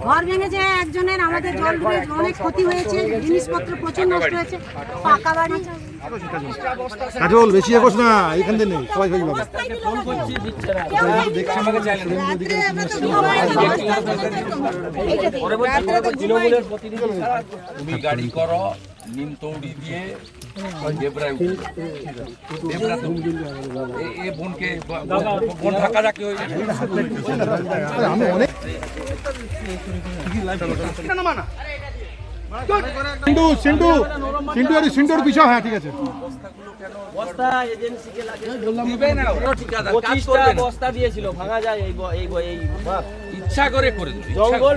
ঘর ভেঙেছে একজনের আমাদের জল ডুবে অনেক ক্ষতি হয়েছে জিনিসপত্র প্রচুর নষ্ট হয়েছে পাকা বাড়ি। কাজল বেশি এগোস না এখান থেকে নেই সবাই সবাই পাবে তুমি গাড়ি করো নিমতৌড়ি দিয়ে আর হ্যাঁ ঠিক আছে। দিবে না। ঠিকাদার, কাজ করবে না। বস্তা দিয়েছিল ভাঙা যায় এই এই এই ইচ্ছা করে করে জঙ্গল।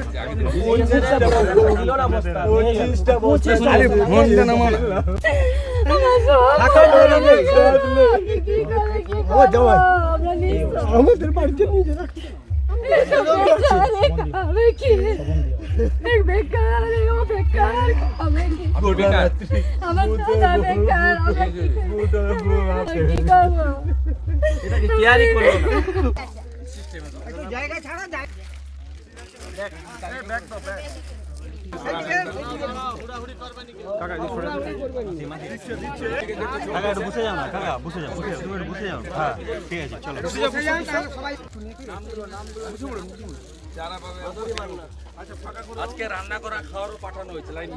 দিল। না বস্তা। বস্তা। আমার দাদা বেকার আমি কি কি করব কেয়ারই করল না আজকে রান্না করা খাওয়ারও পাঠানো হয়েছে লাইন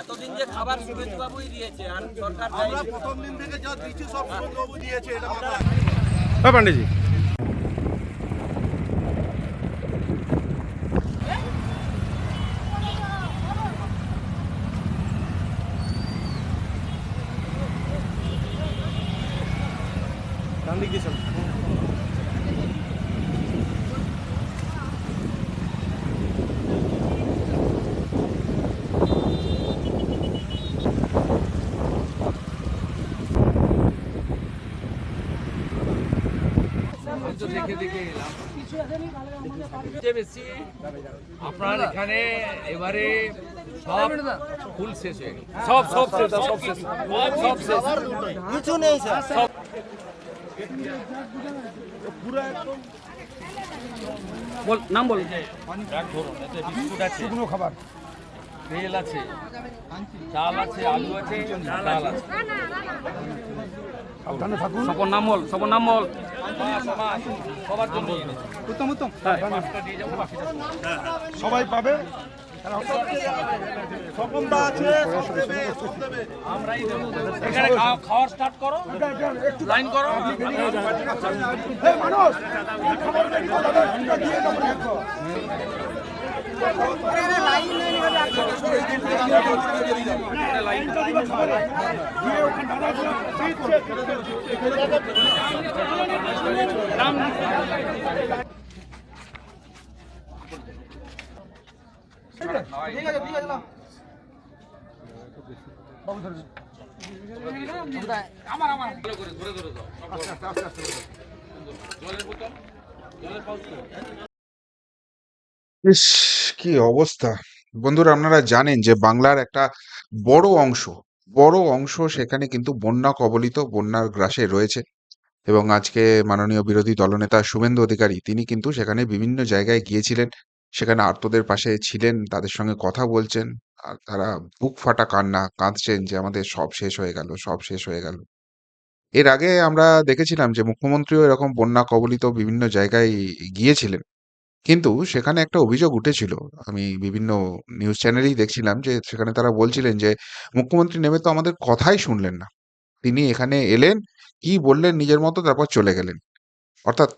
এতদিন যে খাবার সুরেশ বাবুই দিয়েছে আর সরকার দেয়নি। হ্যাঁ পান্ডেজি তো দেখে দেখে এলাম। বেশি আপনার এখানে এবারে সব ফুল শেষ হয়ে গেল সব সব শেষ সব শেষ সব শেষ। কিছু নেই স্যার। বল নাম বল। এক ধরুন এতে বিস্কুট আছে শুকনো খাবার। তেল আছে চাল আছে আলু আছে ডাল আছে। সপন নাম বল সপন নাম বল। মাছ, পাবে? সবার জন্য এনেছি। উত্তম উত্তম পাঁচটা দিয়ে যাব বাকিটা সবাই পাবে আমরাই দেবো এখানে খাওয়া- খাওয়ার স্টার্ট করো ভালো করে ধরে ধরে দাও জলের বোতল জলের পাউচ ইস, কি অবস্থা। বন্ধুরা, আপনারা জানেন যে বাংলার একটা বড় অংশ বড় অংশ সেখানে কিন্তু বন্যা কবলিত, বন্যার গ্রাসে রয়েছে। এবং আজকে মাননীয় বিরোধী দলনেতা শুভেন্দু অধিকারী, তিনি কিন্তু সেখানে বিভিন্ন জায়গায় গিয়েছিলেন। সেখানে আর্তদের পাশে ছিলেন, তাদের সঙ্গে কথা বলছেন। আর তারা বুক ফাটা কান্না, কাঁদছেন যে আমাদের সব শেষ হয়ে গেল, সব শেষ হয়ে গেল। এর আগে আমরা দেখেছিলাম যে মুখ্যমন্ত্রীও এরকম বন্যা কবলিত বিভিন্ন জায়গায় গিয়েছিলেন। কিন্তু সেখানে একটা অভিযোগ উঠেছিল। আমি বিভিন্ন নিউজ চ্যানেলেই দেখছিলাম যে সেখানে তারা বলছিলেন যে, মুখ্যমন্ত্রী নেমে তো আমাদের কথাই শুনলেন না। তিনি এখানে এলেন, কি বললেন নিজের মতো তারপর চলে গেলেন। অর্থাৎ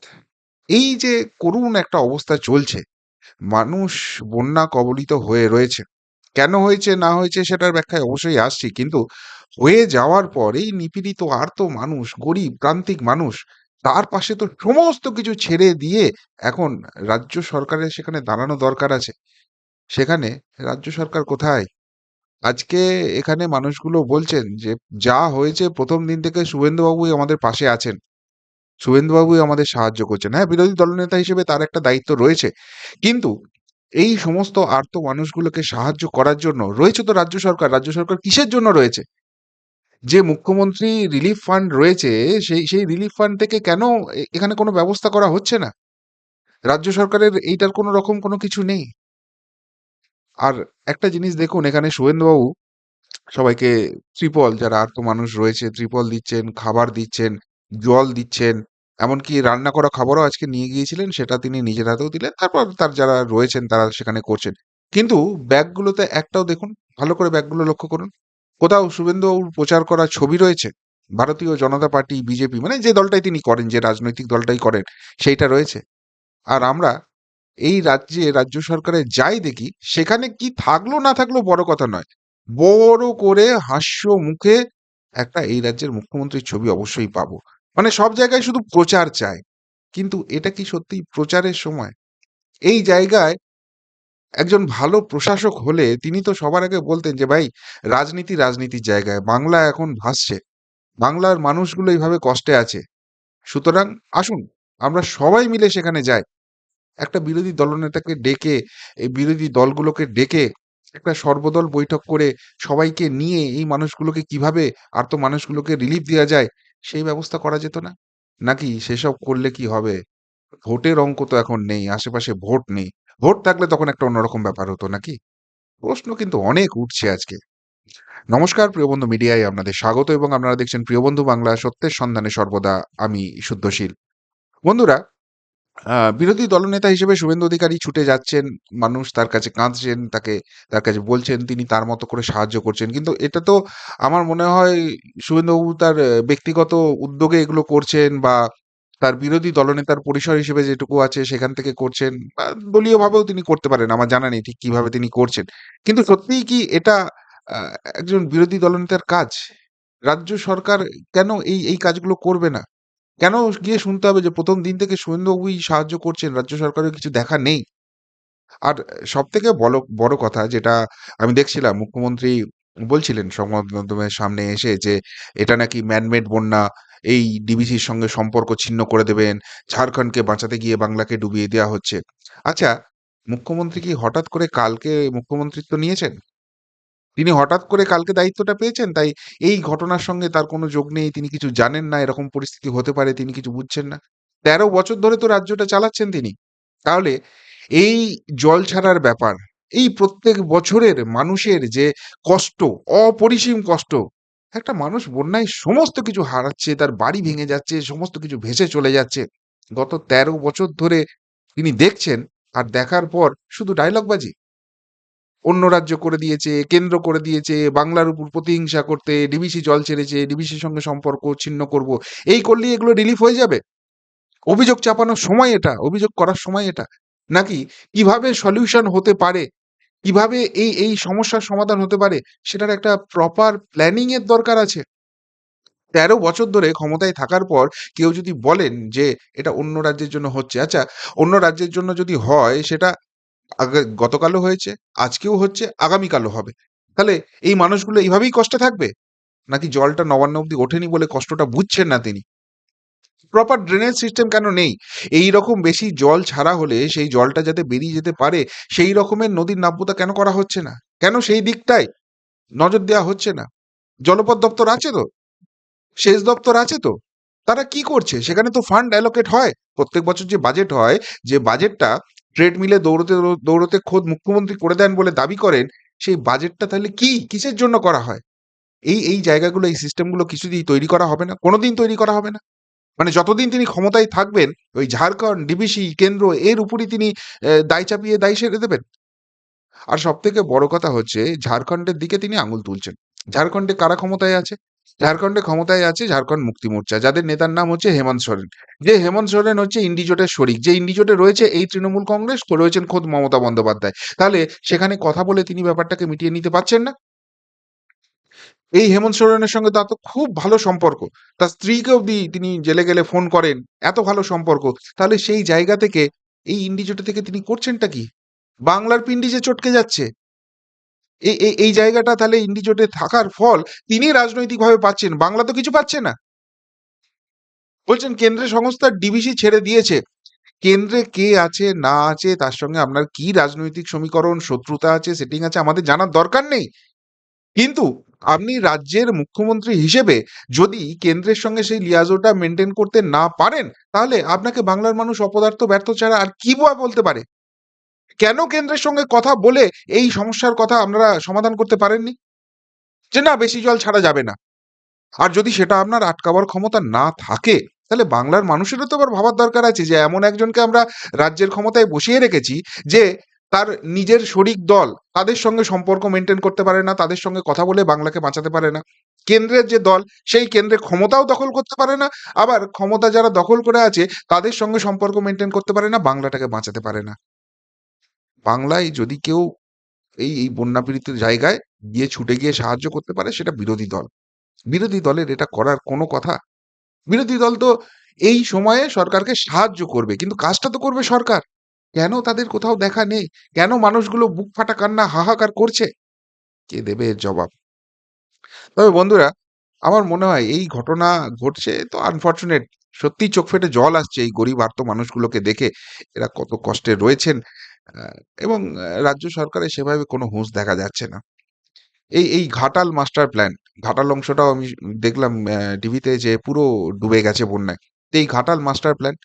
এই যে করুণ একটা অবস্থা চলছে, মানুষ বন্যা কবলিত হয়ে রয়েছে। কেন হয়েছে না হয়েছে সেটার ব্যাখ্যায় অবশ্যই আসছি। কিন্তু হয়ে যাওয়ার পর এই নিপীড়িত আর্ত মানুষ, গরিব প্রান্তিক মানুষ তার পাশে তো সমস্ত কিছু ছেড়ে দিয়ে এখন রাজ্য সরকারের সেখানে দাঁড়ানো দরকার আছে। সেখানে রাজ্য সরকার কোথায়? আজকে এখানে মানুষগুলো বলছেন যে, যা হয়েছে প্রথম দিন থেকে শুভেন্দুবাবুই আমাদের পাশে আছেন। শুভেন্দুবাবুই আমাদের সাহায্য করছেন। হ্যাঁ, বিরোধী দলনেতা হিসেবে তার একটা দায়িত্ব রয়েছে। কিন্তু এই সমস্ত আর্ত মানুষগুলোকে সাহায্য করার জন্য রয়েছে তো রাজ্য সরকার। রাজ্য সরকার কিসের জন্য রয়েছে? যে মুখ্যমন্ত্রী রিলিফ ফান্ড রয়েছে, সেই সেই রিলিফ ফান্ড থেকে কেন এখানে কোনো ব্যবস্থা করা হচ্ছে না? রাজ্য সরকারের এইটার কোনো রকম কোনো কিছু নেই। আর একটা জিনিস দেখুন, এখানে শুভেন্দুবাবু সবাইকে ত্রিপল, যারা আর্ত মানুষ রয়েছে, ত্রিপল দিচ্ছেন, খাবার দিচ্ছেন, জল দিচ্ছেন, এমনকি রান্না করা খাবারও আজকে নিয়ে গিয়েছিলেন, সেটা তিনি নিজের হাতেও দিলেন, তারপর তার যারা রয়েছেন তারা সেখানে করছেন। কিন্তু ব্যাগগুলোতে একটাও দেখুন, ভালো করে ব্যাগগুলো লক্ষ্য করুন। কোথাও শুভেন্দুবাবুর প্রচার করা ছবি রয়েছে, ভারতীয় জনতা পার্টি, বিজেপি মানে যে দলটাই তিনি করেন, যে রাজনৈতিক দলটাই করেন, সেইটা রয়েছে। আর আমরা এই রাজ্যে, রাজ্য সরকারে যাই দেখি, সেখানে কি থাকল না থাকল বড় কথা নয়। বড় করে হাস্য মুখে একটা এই রাজ্যের মুখ্যমন্ত্রীর ছবি অবশ্যই পাবো। মানে সব জায়গায় শুধু প্রচার চায় কিন্তু এটা কি সত্যি প্রচারের সময়? এই জায়গায় একজন ভালো প্রশাসক হলে তিনি তো সবার আগে বলতেন যে, ভাই, রাজনীতি রাজনীতির জায়গায়। বাংলা এখন ভাসছে। বাংলার মানুষগুলো এইভাবে কষ্টে আছে। সুতরাং আসুন, আমরা সবাই মিলে সেখানে যাই। একটা বিরোধী দলনেতাকে ডেকে, এই বিরোধী দলগুলোকে ডেকে একটা সর্বদল বৈঠক করে সবাইকে নিয়ে এই মানুষগুলোকে কীভাবে আর তো মানুষগুলোকে রিলিফ দেওয়া যায়, সেই ব্যবস্থা করা যেত না? নাকি সেসব করলে কি হবে? ভোটের অঙ্ক তো এখন নেই, আশেপাশে ভোট নেই। ভোট থাকলে তখন একটা অন্যরকম ব্যাপার হতো নাকি? প্রশ্ন কিন্তু অনেক উঠছে আজকে। নমস্কার, প্রিয় বন্ধু মিডিয়ায় আপনাদের স্বাগত এবং আপনারা দেখছেন প্রিয় বন্ধু বাংলা সত্যের সন্ধানে সর্বদা। আমি শুদ্ধশীল। বন্ধুরা বিরোধী দলনেতা হিসেবে শুভেন্দু অধিকারী ছুটে যাচ্ছেন, মানুষ তার কাছে কাঁদছেন, তাকে, তার কাছে বলছেন, তিনি তার মতো করে সাহায্য করছেন। কিন্তু এটা তো আমার মনে হয়, শুভেন্দুবাবু তার ব্যক্তিগত উদ্যোগে এগুলো করছেন বা তার বিরোধী দলনেতার পরিসর হিসেবে যেটুকু আছে সেখান থেকে করছেন বা দলীয়ভাবেও তিনি করতে পারেন, আমার জানা নেই ঠিক কীভাবে তিনি করছেন। কিন্তু সত্যিই কি এটা একজন বিরোধী দলনেতার কাজ? রাজ্য সরকার কেন এই এই কাজগুলো করবে না? কেন গিয়ে শুনতে হবে যে প্রথম দিন থেকে শুভেন্দুবাবুই সাহায্য করছেন, রাজ্য সরকারের কিছু দেখা নেই? আর সব থেকে বড় বড় কথা যেটা আমি দেখছিলাম, মুখ্যমন্ত্রী বলছিলেন সংবাদ মাধ্যমের সামনে এসে যে এটা নাকি ম্যানমেড বন্যা এই ডিবিসির সঙ্গে সম্পর্ক ছিন্ন করে দেবেন। ঝাড়খণ্ডকে বাঁচাতে গিয়ে বাংলাকে ডুবিয়ে দেওয়া হচ্ছে। আচ্ছা মুখ্যমন্ত্রী কি হঠাৎ করে কালকে মুখ্যমন্ত্রিত্ব নিয়েছেন? তিনি হঠাৎ করে কালকে দায়িত্বটা পেয়েছেন? তাই এই ঘটনার সঙ্গে তার কোনো যোগ নেই, তিনি কিছু জানেন না, এরকম পরিস্থিতি হতে পারে, তিনি কিছু বুঝছেন না। তেরো বছর ধরে তো রাজ্যটা চালাচ্ছেন তিনি। তাহলে এই জল ছাড়ার ব্যাপার, এই প্রত্যেক বছরের মানুষের যে কষ্ট, অপরিসীম কষ্ট একটা মানুষ বন্যায় সমস্ত কিছু হারাচ্ছে, তার বাড়ি ভেঙে যাচ্ছে, সমস্ত কিছু ভেসে চলে যাচ্ছে। গত তেরো বছর ধরে তিনি দেখছেন আর দেখার পর শুধু ডায়লগবাজি অন্য রাজ্য করে দিয়েছে, কেন্দ্র করে দিয়েছে, বাংলার উপর প্রতিহিংসা করতে, ডিবিসি জল ছেড়েছে, ডিবিসির সঙ্গে সম্পর্ক ছিন্ন করব। এই করলেই এগুলো রিলিফ হয়ে যাবে? অভিযোগ চাপানোর সময় এটা? অভিযোগ করার সময় এটা? নাকি কীভাবে সলিউশন হতে পারে? কীভাবে এই এই সমস্যার সমাধান হতে পারে সেটার একটা প্রপার প্ল্যানিং এর দরকার আছে। তেরো বছর ধরে ক্ষমতায় থাকার পর কেউ যদি বলেন যে এটা অন্য রাজ্যের জন্য হচ্ছে আচ্ছা অন্য রাজ্যের জন্য যদি হয় সেটা গতকালও হয়েছে, আজকেও হচ্ছে, আগামীকালও হবে। তাহলে এই মানুষগুলো এইভাবেই কষ্টে থাকবে? নাকি জলটা নবান্ন অব্দি ওঠেনি বলে কষ্টটা বুঝছেন না তিনি? প্রপার ড্রেনেজ সিস্টেম কেন নেই? এই রকম বেশি জল ছাড়া হলে সেই জলটা যাতে বেরিয়ে যেতে পারে, সেই রকমের নদীর নাব্যতা কেন করা হচ্ছে না? কেন সেই দিকটায় নজর দেওয়া হচ্ছে না? জলপথ দপ্তর আছে তো? সেচ দপ্তর আছে তো? তারা কি করছে? সেখানে তো ফান্ড অ্যালোকেট হয়। প্রত্যেক বছর যে বাজেট হয়, যে বাজেটটা ট্রেডমিলে দৌড়তে দৌড়তে খোদ মুখ্যমন্ত্রী করে দেন বলে দাবি করেন, সেই বাজেটটা তাহলে কি? কিসের জন্য করা হয়? এই এই জায়গাগুলো, এই সিস্টেমগুলো কিছুতেই তৈরি করা হবে না। কোনোদিন তৈরি করা হবে না। মানে যতদিন তিনি ক্ষমতায় থাকবেন, ওই ঝাড়খণ্ড, ডিবিসি, কেন্দ্র, এর উপরই তিনি দায় চাপিয়ে দায় সেরে দেবেন। আর সব থেকে বড় কথা হচ্ছে, ঝাড়খণ্ডের দিকে তিনি আঙুল তুলছেন। ঝাড়খণ্ডে কারা ক্ষমতায় আছে? ঝাড়খণ্ডে ক্ষমতায় আছে ঝাড়খণ্ড মুক্তি মোর্চা, যাদের নেতার নাম হচ্ছে হেমন্ত সোরেন। যে হেমন্ত সোরেন হচ্ছে ইন্ডিজোটের শরিক, যে ইন্ডিজোটে রয়েছে এই তৃণমূল কংগ্রেস রয়েছেন খোদ মমতা বন্দ্যোপাধ্যায়। তাহলে সেখানে কথা বলে তিনি ব্যাপারটাকে মিটিয়ে নিতে পারছেন না? এই হেমন্ত সোরেনের সঙ্গে তার তো খুব ভালো সম্পর্ক। তার স্ত্রীকে অব্দি তিনি জেলে গেলে ফোন করেন, এত ভালো সম্পর্ক। তাহলে সেই জায়গা থেকে, এই ইন্ডিজোটে থেকে তিনি করছেনটা কি? বাংলার পিন্ডি যে চটকে যাচ্ছে। এই এই- জায়গাটা তাহলে ইন্ডিজোটে থাকার ফল তিনি রাজনৈতিকভাবে পাচ্ছেন, বাংলা তো কিছু পাচ্ছে না। বলছেন, কেন্দ্রের সংস্থা ডিবিসি ছেড়ে দিয়েছে। কেন্দ্রে কে আছে, না আছে, তার সঙ্গে আপনার কি রাজনৈতিক সমীকরণ, শত্রুতা আছে, সেটিং আছে, আমাদের জানার দরকার নেই। কিন্তু আপনি রাজ্যের মুখ্যমন্ত্রী হিসেবে যদি কেন্দ্রের সঙ্গে সেই লিয়াজোটা মেনটেন করতে না পারেন, তাহলে আপনাকে বাংলার মানুষ অপদার্থ, ব্যর্থ ছাড়া আর কি বলতে পারে? কেন কেন্দ্রের সঙ্গে কথা বলে এই সমস্যার কথা আপনারা সমাধান করতে পারেননি? যে না, বেশি জল ছাড়া যাবে না। আর যদি সেটা আপনার আটকাবার ক্ষমতা না থাকে, তাহলে বাংলার মানুষেরও তো আবার ভাবার দরকার আছে যে, এমন একজনকে আমরা রাজ্যের ক্ষমতায় বসিয়ে রেখেছি যে তার নিজের শরিক দল তাদের সঙ্গে সম্পর্ক মেনটেন করতে পারে না, তাদের সঙ্গে কথা বলে বাংলাকে বাঁচাতে পারে না। কেন্দ্রের যে দল, সেই কেন্দ্রে ক্ষমতাও দখল করতে পারে না, আবার ক্ষমতা যারা দখল করে আছে, তাদের সঙ্গে সম্পর্ক মেনটেন করতে পারে না, বাংলাটাকে বাঁচাতে পারে না। বাংলায় যদি কেউ এই এই বন্যা পীড়িত জায়গায় গিয়ে ছুটে গিয়ে সাহায্য করতে পারে, সেটা বিরোধী দল। বিরোধী দলের এটা করার কোনো কথা। বিরোধী দল তো এই সময়ে সরকারকে সাহায্য করবে, কিন্তু কাজটা তো করবে সরকার। কেন তাদের কোথাও দেখা নেই? কেন মানুষগুলো বুক ফাটা কান্না, হাহাকার করছে? কে দেবে এর জবাব? তবে বন্ধুরা, আমার মনে হয় এই ঘটনা ঘটছে তো আনফর্চুনেট সত্যি চোখ ফেটে জল আসছে এই গরিব আর্ত মানুষগুলোকে দেখে। এরা কত কষ্টে রয়েছেন এবং রাজ্য সরকারের সেভাবে কোনো হুঁশ দেখা যাচ্ছে না। এই এই ঘাটাল মাস্টার প্ল্যান ঘাটাল অংশটাও আমি দেখলাম টিভিতে যে পুরো ডুবে গেছে বন্যায়। তো এই ঘাটাল মাস্টার প্ল্যান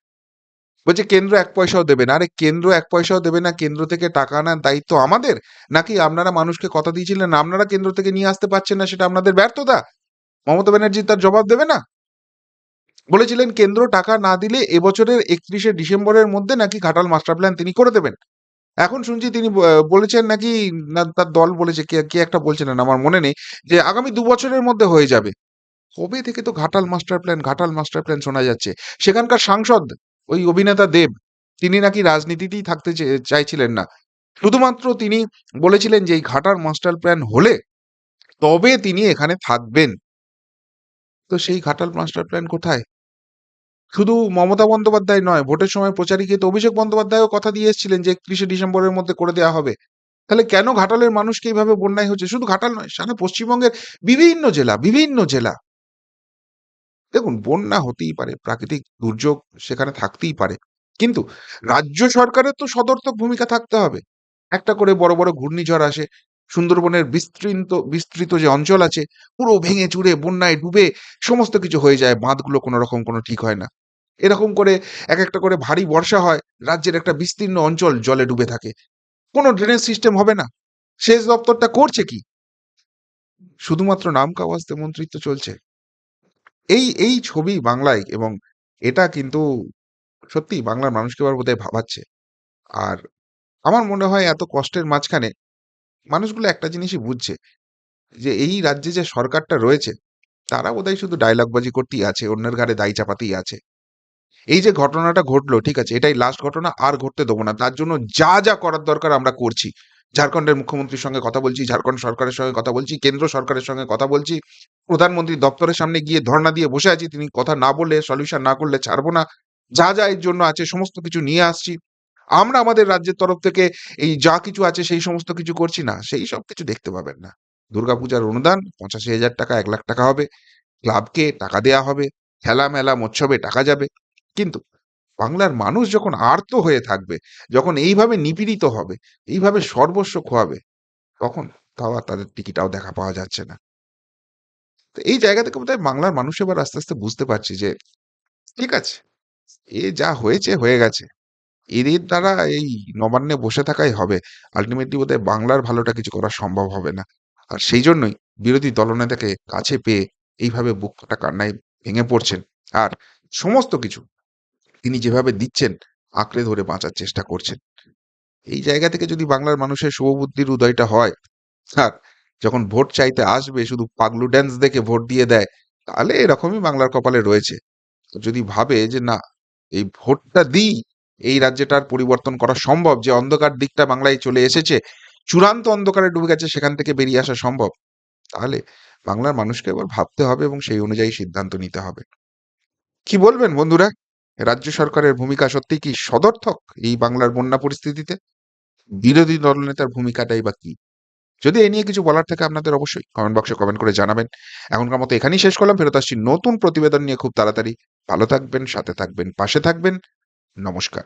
বলছে কেন্দ্র এক পয়সাও দেবে না। আরে, কেন্দ্র এক পয়সাও দেবে না, কেন্দ্র থেকে টাকা আনার দায়িত্ব আমাদের? নাকি আপনারা মানুষকে কথা দিয়েছিলেন, আপনারা কেন্দ্র থেকে নিয়ে আসতে পারছেন না, সেটা আপনাদের ব্যর্থতা? মমতা ব্যানার্জি তার জবাব দেবে না? বলেছিলেন, কেন্দ্র টাকা না দিলে এবছরের একত্রিশে ডিসেম্বরের মধ্যে নাকি ঘাটাল মাস্টার প্ল্যান তিনি করে দেবেন। এখন শুনছি তিনি বলেছেন নাকি না, তার দল বলেছে, কে কে একটা বলছিলেন আমার মনে নেই, যে আগামী দু বছরের মধ্যে হয়ে যাবে। কবে থেকে তো Ghatal master plan, Ghatal master plan শোনা যাচ্ছে? সেখানকার সাংসদ ওই অভিনেতা দেব, তিনি নাকি রাজনীতিতেই থাকতে চাইছিলেন না। শুধুমাত্র তিনি বলেছিলেন যে, এই ঘাটার মাস্টার প্ল্যান হলে তবে তিনি এখানে থাকবেন। তো সেই ঘাটাল মাস্টার প্ল্যান কোথায়? শুধু মমতা বন্দ্যোপাধ্যায় নয়, ভোটের সময় প্রচারিকে তো অভিষেক বন্দ্যোপাধ্যায়ও কথা দিয়ে এসেছিলেন যে, একত্রিশে ডিসেম্বরের মধ্যে করে দেওয়া হবে। তাহলে কেন ঘাটালের মানুষকে এইভাবে বন্যায় হচ্ছে? শুধু ঘাটাল নয়, সারা পশ্চিমবঙ্গের বিভিন্ন জেলা বিভিন্ন জেলা। দেখুন, বন্যা হতেই পারে, প্রাকৃতিক দুর্যোগ সেখানে থাকতেই পারে। কিন্তু রাজ্য সরকারের তো সদর্থক ভূমিকা থাকতে হবে। একটা করে বড় বড় ঘূর্ণিঝড় আসে, সুন্দরবনের বিস্তৃত বিস্তৃত যে অঞ্চল আছে, পুরো ভেঙে চুরে, বন্যায় ডুবে সমস্ত কিছু হয়ে যায়, বাঁধগুলো কোনো রকম কোনো ঠিক হয় না। এরকম করে এক একটা করে ভারী বর্ষা হয়, রাজ্যের একটা বিস্তীর্ণ অঞ্চল জলে ডুবে থাকে। কোনো ড্রেনেজ সিস্টেম হবে না। সেচ দপ্তরটা করছে কি? শুধুমাত্র নাম কাওয়াজতে মন্ত্রিত্ব চলছে। এই এই ছবি বাংলায় এবং এটা কিন্তু সত্যি বাংলার মানুষকে এবার বোধহয় ভাবাচ্ছে। আর আমার মনে হয় এত কষ্টের মাঝখানে মানুষগুলো একটা জিনিসই বুঝছে যে এই রাজ্যে যে সরকারটা রয়েছে, তারা বোধহয় শুধু ডায়লগবাজি করতেই আছে, অন্যের ঘাড়ে দায়ী চাপাতেই আছে। এই যে ঘটনাটা ঘটলো, ঠিক আছে, এটাই লাস্ট ঘটনা, আর ঘটতে দেবো না। তার জন্য যা যা করার দরকার আমরা করছি। ঝাড়খণ্ডের মুখ্যমন্ত্রীর সঙ্গে কথা বলছি, ঝাড়খণ্ড সরকারের সঙ্গে কথা বলছি, কেন্দ্র সরকারের সঙ্গে কথা বলছি। প্রধানমন্ত্রী দপ্তরের সামনে গিয়ে ধর্ণা দিয়ে বসে আছি, তিনি কথা না বললে সলিউশন না করলে ছাড়বো না। যা যা এর জন্য আছে, সমস্ত কিছু নিয়ে আসছি। আমরা আমাদের রাজ্যের তরফ থেকে এই যা কিছু আছে, সেই সমস্ত কিছু করছি না, সেই সব কিছু দেখতে পাবেন না। দুর্গাপূজার অনুদান, পঁচাশি হাজার টাকা, এক লাখ টাকা হবে। ক্লাবকে টাকা দেয়া হবে খেলা মেলা মৎসবে টাকা যাবে। কিন্তু বাংলার মানুষ যখন আর্ত হয়ে থাকবে, যখন এইভাবে নিপীড়িত হবে, এইভাবে সর্বস্ব খোয়াবে, তখন তাও আর তাদের টিকিটাও দেখা পাওয়া যাচ্ছে না। তো এই জায়গা থেকে বোধহয় বাংলার মানুষ এবার আস্তে আস্তে বুঝতে পারছি যে, ঠিক আছে, এ যা হয়েছে, হয়ে গেছে। এদের দ্বারা এই নবান্নে বসে থাকাই হবে। আলটিমেটলি বোধহয় বাংলার ভালোটা কিছু করা সম্ভব হবে না। আর সেই জন্যই বিরোধী দলনেতাকে কাছে পেয়ে এইভাবে বুকটা কান্নায় ভেঙে পড়ছেন। আর সমস্ত কিছু তিনি যেভাবে দিচ্ছেন, আঁকড়ে ধরে বাঁচার চেষ্টা করছেন। এই জায়গা থেকে যদি বাংলার মানুষের শুভবুদ্ধির উদয়টা হয়, আর যখন ভোট চাইতে আসবে, শুধু পাগলু ড্যান্স দেখে ভোট দিয়ে দেয়, তাহলে এরকমই বাংলার কপালে রয়েছে। যদি ভাবে যে না, এই ভোটটা দিই, এই রাজ্যটার পরিবর্তন করা সম্ভব, যে অন্ধকার দিকটা বাংলায় চলে এসেছে, চূড়ান্ত অন্ধকারে ডুবে গেছে, সেখান থেকে বেরিয়ে আসা সম্ভব, তাহলে বাংলার মানুষকে এবার ভাবতে হবে এবং সেই অনুযায়ী সিদ্ধান্ত নিতে হবে। কি বলবেন বন্ধুরা? রাজ্য সরকারের ভূমিকা সত্যি কি সদর্থক এই বাংলার বন্যা পরিস্থিতিতে? বিরোধী দলনেতার ভূমিকাটাই বা কি? যদি এ নিয়ে কিছু বলার থাকে আপনাদের অবশ্যই কমেন্ট বক্সে কমেন্ট করে জানাবেন। এখনকার মতো এখানেই শেষ করলাম, ফেরত আসছি নতুন প্রতিবেদন নিয়ে খুব তাড়াতাড়ি। ভালো থাকবেন, সাথে থাকবেন, পাশে থাকবেন। নমস্কার।